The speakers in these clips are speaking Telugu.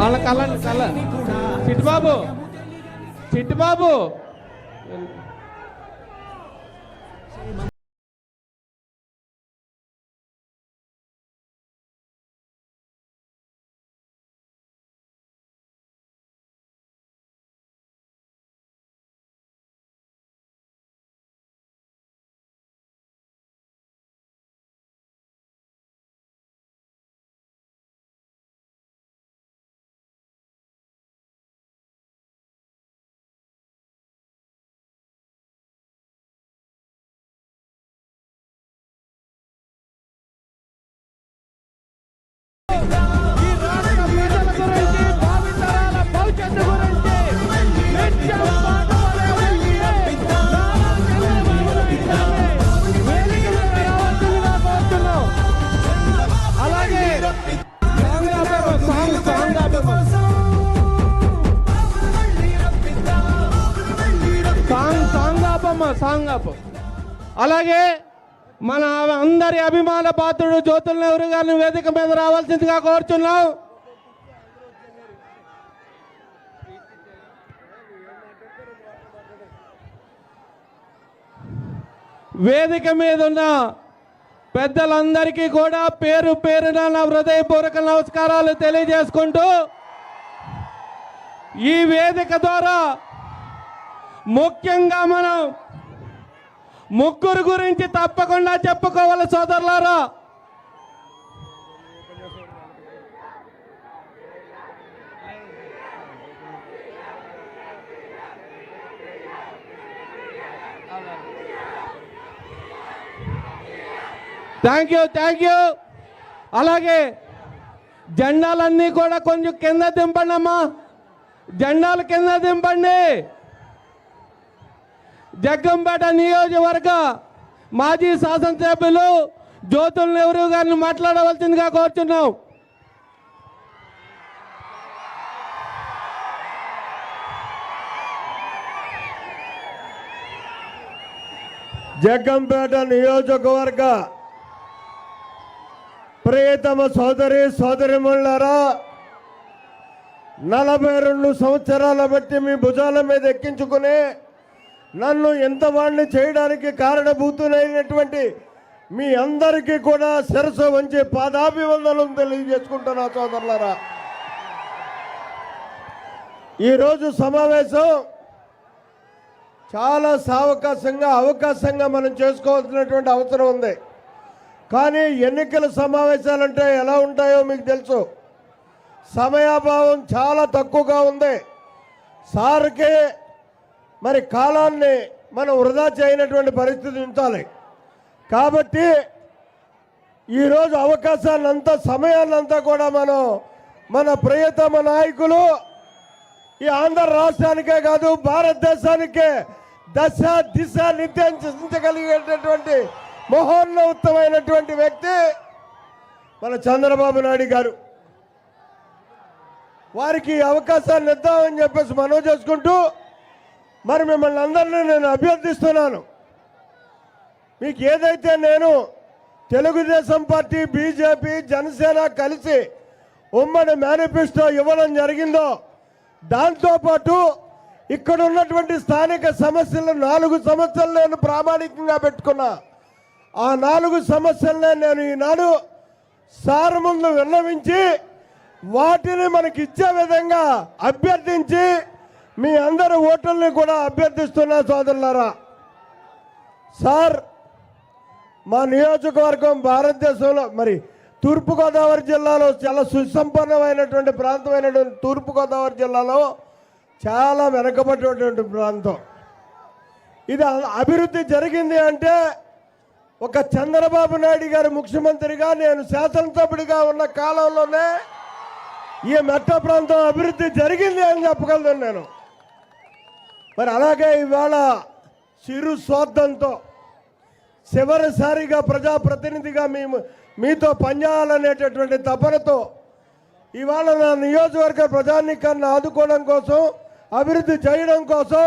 వాళ్ళ కళ్ళ కళ్ళ Chittibabu Chittibabu song song up అలాగే మన అందరి అభిమాన పాత్రుడు జ్యోతుల నెహ్రూ గారిని వేదిక మీద రావాల్సిందిగా కోరుచున్నాం. వేదిక మీద ఉన్న పెద్దలందరికీ కూడా పేరు పేరున నా హృదయపూర్వక నమస్కారాలు తెలియజేసుకుంటూ ఈ వేదిక ద్వారా ముఖ్యంగా మనం ముగ్గురు గురించి తప్పకుండా చెప్పుకోవాలి సోదరులారా. థ్యాంక్ యూ థ్యాంక్ యూ అలాగే జెండాలన్నీ కూడా కొంచెం కింద దింపండి అమ్మా జెండాలు కింద దింపండి. జగ్గంపేట నియోజకవర్గ మాజీ శాసనసభ్యులు జ్యోతుల నెహ్రూ గారిని మాట్లాడవలసిందిగా కోరుచున్నాం. జగ్గంపేట నియోజకవర్గ ప్రియతమ సోదరి సోదరిమణులారా నలభై రెండు సంవత్సరాల బట్టి మీ భుజాల మీద ఎక్కించుకుని నన్ను ఎంత వాడిని చేయడానికి కారణభూతులైనటువంటి మీ అందరికీ కూడా శిరస వంచి పాదాభివందనం తెలియజేసుకుంటున్నా సోదరులారా. ఈరోజు సమావేశం చాలా సావకాశంగా అవకాశంగా మనం చేసుకోవాల్సినటువంటి అవసరం ఉంది. కానీ ఎన్నికల సమావేశాలు అంటే ఎలా ఉంటాయో మీకు తెలుసు. సమయాభావం చాలా తక్కువగా ఉంది. సార్కి మరి కాలాన్ని మనం వృధా చేయనటువంటి పరిస్థితి ఉంచాలి. కాబట్టి ఈరోజు అవకాశాన్నంతా సమయాన్నంతా కూడా మనం మన ప్రియతమ నాయకులు ఈ ఆంధ్ర రాష్ట్రానికే కాదు భారతదేశానికే దశ దిశ నిర్దేశించగలిగేటటువంటి మహోన్నతమైనటువంటి వ్యక్తి మన చంద్రబాబు నాయుడు గారు. వారికి అవకాశాన్ని ఇద్దామని చెప్పేసి మనవి చేసుకుంటూ మరి మిమ్మల్ని అందరినీ నేను అభ్యర్థిస్తున్నాను. మీకు ఏదైతే నేను తెలుగుదేశం పార్టీ బీజేపీ జనసేన కలిసి ఉమ్మడి మేనిఫెస్టో ఇవ్వడం జరిగిందో దాంతోపాటు ఇక్కడ ఉన్నటువంటి స్థానిక సమస్యలు నాలుగు సమస్యలు నేను ప్రామాణికంగా పెట్టుకున్నా. ఆ నాలుగు సమస్యలనే నేను ఈనాడు సార్ ముందు విన్నవించి వాటిని మనకి ఇచ్చే విధంగా అభ్యర్థించి మీ అందరి ఓటర్ని కూడా అభ్యర్థిస్తున్నా సోదరులారా. సార్ మా నియోజకవర్గం భారతదేశంలో మరి తూర్పుగోదావరి జిల్లాలో చాలా సుసంపన్నమైనటువంటి ప్రాంతమైనటువంటి తూర్పుగోదావరి జిల్లాలో చాలా వెనకబడినటువంటి ప్రాంతం. ఇది అభివృద్ధి జరిగింది అంటే ఒక చంద్రబాబు నాయుడు గారు ముఖ్యమంత్రిగా నేను శాసనసభ్యుడిగా ఉన్న కాలంలోనే ఈ మెట్ట ప్రాంతం అభివృద్ధి జరిగింది అని చెప్పగలను నేను. మరి అలాగే ఇవాళ చిరు స్వార్థంతో చివరిసారిగా ప్రజాప్రతినిధిగా మేము మీతో పనిచేయాలనేటటువంటి తపనతో ఇవాళ నా నియోజకవర్గ ప్రజానికాన్ని ఆదుకోవడం కోసం అభివృద్ధి చేయడం కోసం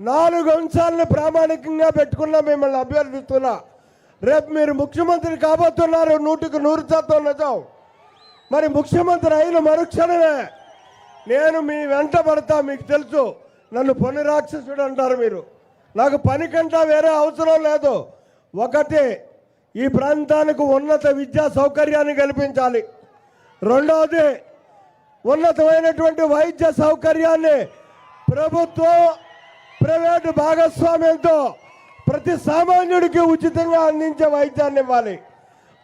నాలుగు అంశాలను ప్రామాణికంగా పెట్టుకున్నా మిమ్మల్ని అభ్యర్థిస్తున్నా. రేపు మీరు ముఖ్యమంత్రి కాబోతున్నారు నూటికి నూరు శాతం నిజం. మరి ముఖ్యమంత్రి అయిన మరుక్షణమే నేను మీ వెంట పడతా మీకు తెలుసు. నన్ను పని రాక్షసుడు అంటారు మీరు. నాకు పని కంటా వేరే అవసరం లేదు. ఒకటి ఈ ప్రాంతానికి ఉన్నత విద్యా సౌకర్యాన్ని కల్పించాలి. రెండవది ఉన్నతమైనటువంటి వైద్య సౌకర్యాన్ని ప్రభుత్వం ప్రైవేటు భాగస్వామ్యంతో ప్రతి సామాన్యుడికి ఉచితంగా అందించే వైద్యాన్ని ఇవ్వాలి.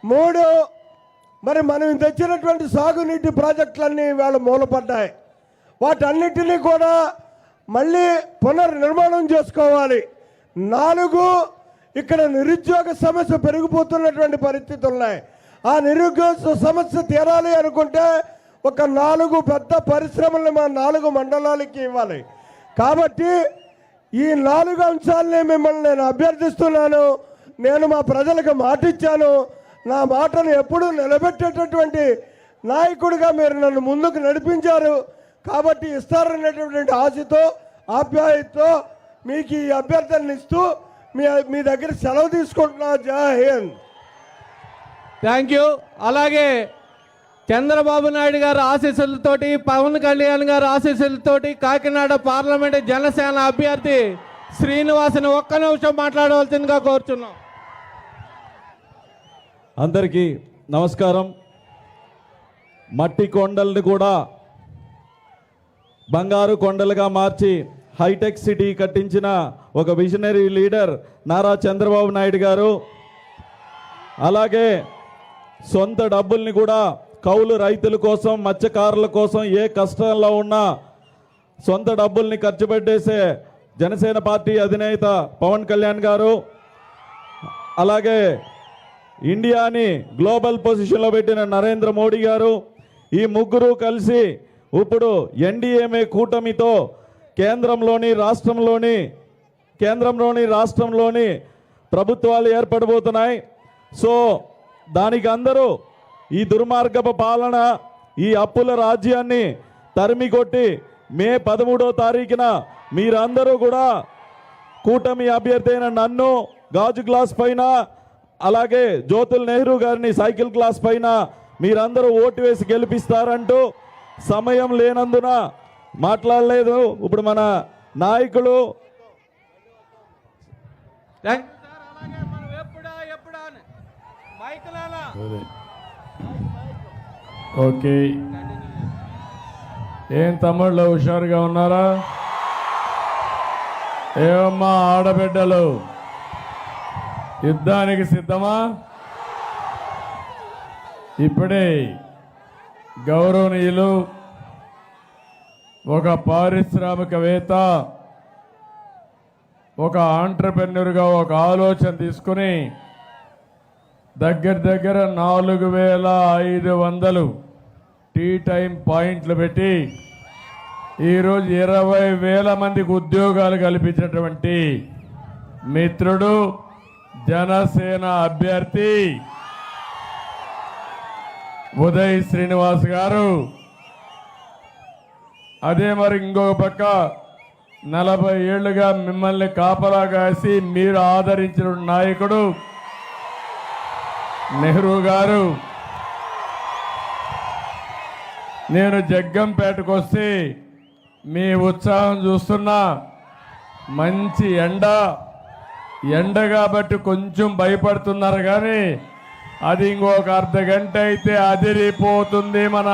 మూడు మరి మనం తెచ్చినటువంటి సాగునీటి ప్రాజెక్టులన్నీ ఇవాళ మూలపడ్డాయి. వాటన్నిటినీ కూడా మళ్ళీ పునర్నిర్మాణం చేసుకోవాలి. నాలుగు ఇక్కడ నిరుద్యోగ సమస్య పెరిగిపోతున్నటువంటి పరిస్థితులు ఉన్నాయి. ఆ నిరుద్యోగ సమస్య తీరాలి అనుకుంటే ఒక నాలుగు పెద్ద పరిశ్రమల్ని మా నాలుగు మండలాలకి ఇవ్వాలి. కాబట్టి ఈ నాలుగు అంశాలని మిమ్మల్ని నేను అభ్యర్థిస్తున్నాను. నేను మా ప్రజలకు మాట ఇచ్చాను నా మాటను ఎప్పుడూ నిలబెట్టేటటువంటి నాయకుడిగా మీరు నన్ను ముందుకు నడిపించారు. కాబట్టి ఇస్తారనేటటువంటి ఆశతో ఆప్యాయతతో మీకు ఈ అభ్యర్థనలు ఇస్తూ మీ మీ దగ్గర సెలవు తీసుకుంటున్నా. జై హింద్. థ్యాంక్ యూ అలాగే చంద్రబాబు నాయుడు గారు ఆశీస్సులతోటి పవన్ కళ్యాణ్ గారు ఆశీస్సులతోటి కాకినాడ పార్లమెంట్ జనసేన అభ్యర్థి శ్రీనివాసుని ఒక్క నిమిషం మాట్లాడవలసిందిగా కోరుచున్నాం. అందరికీ నమస్కారం. మట్టి కొండల్ని కూడా బంగారు కొండలుగా మార్చి హైటెక్ సిటీ కట్టించిన ఒక విజనరీ లీడర్ నారా చంద్రబాబు నాయుడు గారు. అలాగే సొంత డబ్బుల్ని కూడా కౌలు రైతుల కోసం మత్స్యకారుల కోసం ఏ కష్టంలో ఉన్నా సొంత డబ్బుల్ని ఖర్చు పెట్టేసే జనసేన పార్టీ అధినేత పవన్ కళ్యాణ్ గారు. అలాగే ఇండియాని గ్లోబల్ పొజిషన్లో పెట్టిన నరేంద్ర మోడీ గారు. ఈ ముగ్గురు కలిసి ఇప్పుడు ఎన్డీఏమే కూటమితో కేంద్రంలోని రాష్ట్రంలోని కేంద్రంలోని రాష్ట్రంలోని ప్రభుత్వాలు ఏర్పడబోతున్నాయి. సో దానికి అందరూ ఈ దుర్మార్గపు పాలన ఈ అప్పుల రాజ్యాన్ని తరిమి కొట్టి మే పదమూడో తారీఖున మీరందరూ కూడా కూటమి అభ్యర్థి అయిన నన్ను గాజు గ్లాస్ పైన అలాగే జ్యోతుల్ నెహ్రూ గారిని సైకిల్ క్లాస్ పైన మీరందరూ ఓటు వేసి గెలిపిస్తారంటూ సమయం లేనందున మాట్లాడలేదు. ఇప్పుడు మన నాయకులు ఓకే. ఏం తమ్ముళ్ళు హుషారుగా ఉన్నారా? ఏమమ్మా ఆడబిడ్డలు? యుద్ధానికి సిద్ధమా? ఇప్పుడే గౌరవనీయులు ఒక పారిశ్రామికవేత్త ఒక ఆంటర్ప్రెన్యూర్గా ఒక ఆలోచన తీసుకుని దగ్గర దగ్గర నాలుగు వేల ఐదు వందలు టీ టైం పాయింట్లు పెట్టి ఈరోజు ఇరవై వేల మందికి ఉద్యోగాలు కల్పించినటువంటి మిత్రుడు జనసేన అభ్యర్థి ఉదయ్ శ్రీనివాస్ గారు. అదే మరి ఇంకొక పక్క నలభై ఏళ్ళుగా మిమ్మల్ని కాపలా కాసి మీరు ఆదరించిన నాయకుడు నెహ్రూ గారు. నేను జగ్గంపేటకు వస్తే మీ ఉత్సాహం చూస్తున్నా. మంచి ఎండ. ఎండ కాబట్టి కొంచెం భయపడుతున్నారు కానీ అది ఇంకొక అర్ధ గంట అయితే అదిరిపోతుంది మన